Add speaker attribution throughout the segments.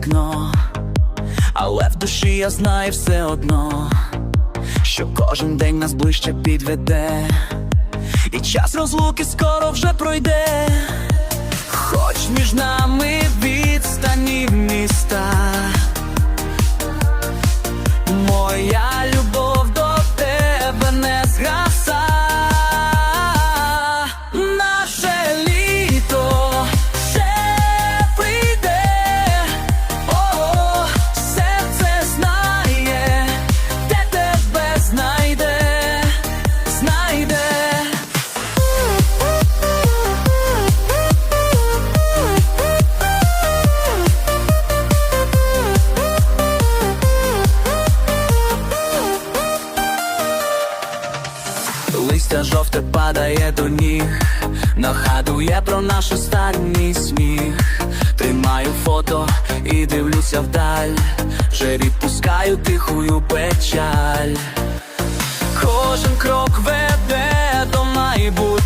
Speaker 1: вікно, але в душі я знаю все одно, що кожен день нас ближче підведе, і час розлуки скоро вже пройде, хоч між нами відстані міста. Листя жовте падає до ніг, нагадує про наш останній сміх. Тримаю фото і дивлюся вдаль, вже відпускаю тихую печаль. Кожен крок веде до майбуття,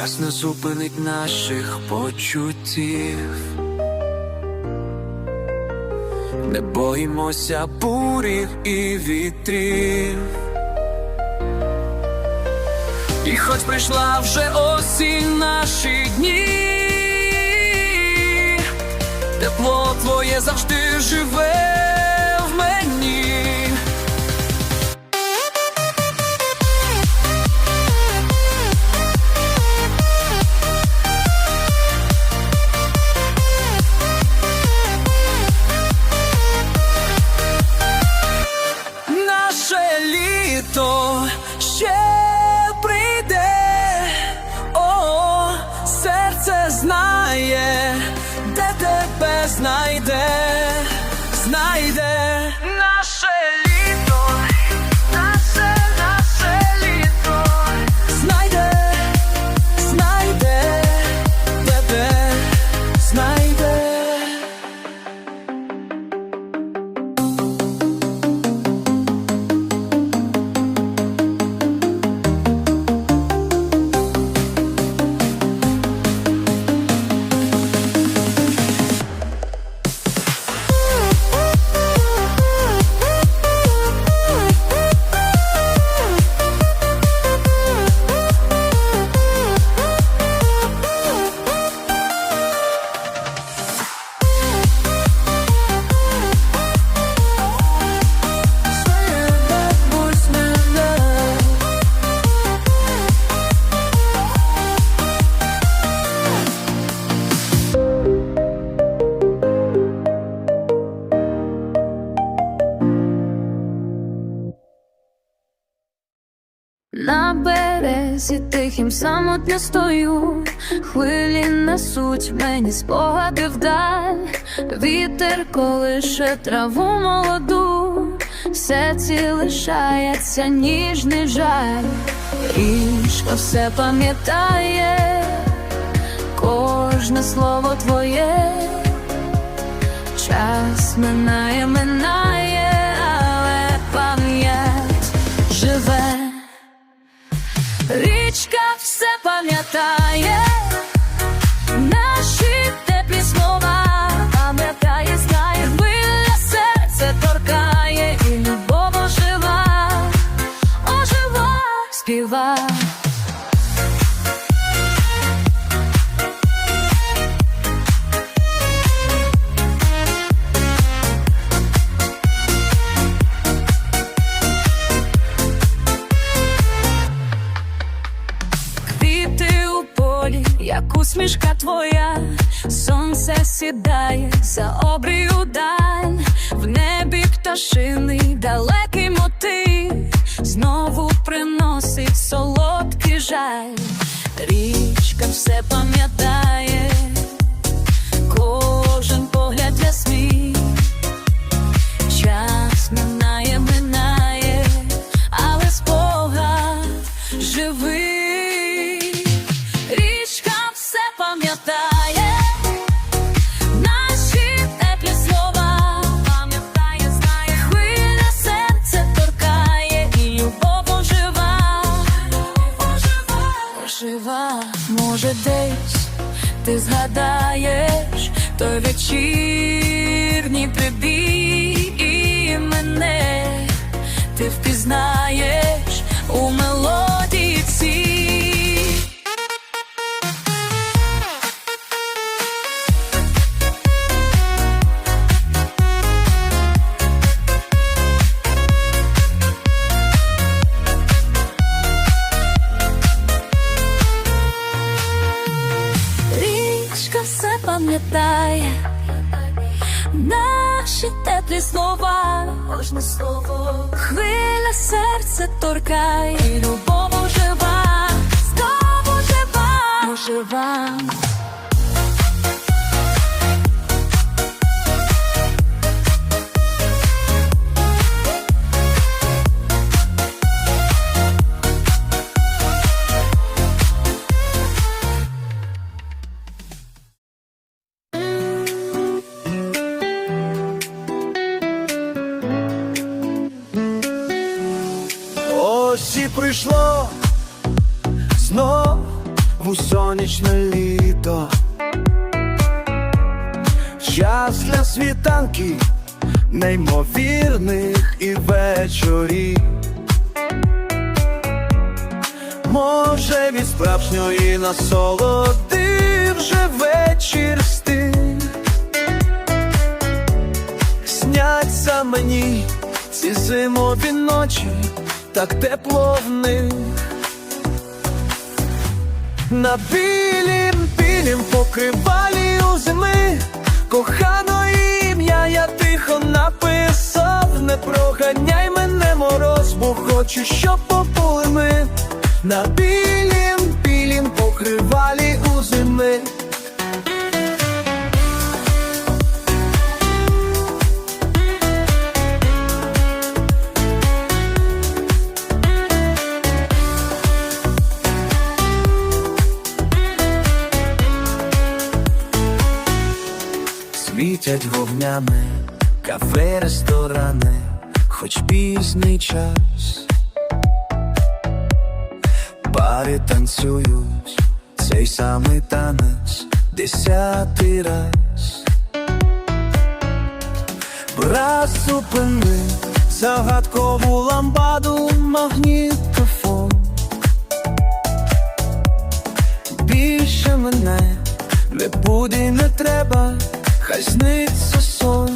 Speaker 1: Час не зупинить наших почуттів. Не боїмося бурів і вітрів. І хоч прийшла вже осінь наші дні, тепло твоє завжди живе
Speaker 2: березі тихім самотньо стою, хвилі несуть мені спогади вдаль, вітер колише траву молоду, серці лишається ніжний жаль, річка все пам'ятає, кожне слово твоє, час минає, минає, але пам'ять живе. Річка все пам'ятає, наші теплі слова пам'ятає, знає, хвиля серце торкає, і любов ожива, ожива, співа. У полі, як усмішка твоя, сонце сідає за обрію дань, в небі пташиний далекий мотив, знову приносить солодкий жаль, річка все пам'ятає, ти згадаєш той вечірній прибій і мене. Ти впізнаєш пам'ятає, наші теплі слова, кожне слово, хвиля серце торкає, любов жива, знову жива, ожива.
Speaker 1: У сонячне літо. Час для світанки, неймовірних і вечорів. Може від справжньої насолоди вже вечір стиг. Сняться мені ці зимові ночі, так тепло в них. На білім білім покривалі у зими. Кохано ім'я я тихо написав. Не проганяй мене мороз, бо хочу, щоб попули ми. На білім Світять вогнями кафе, ресторани, хоч пізній час. Пари танцюють цей самий танець десятий раз. Брат зупини загадкову ламбаду магнітофон. Більше мене не буде, не треба, Хай сниться сон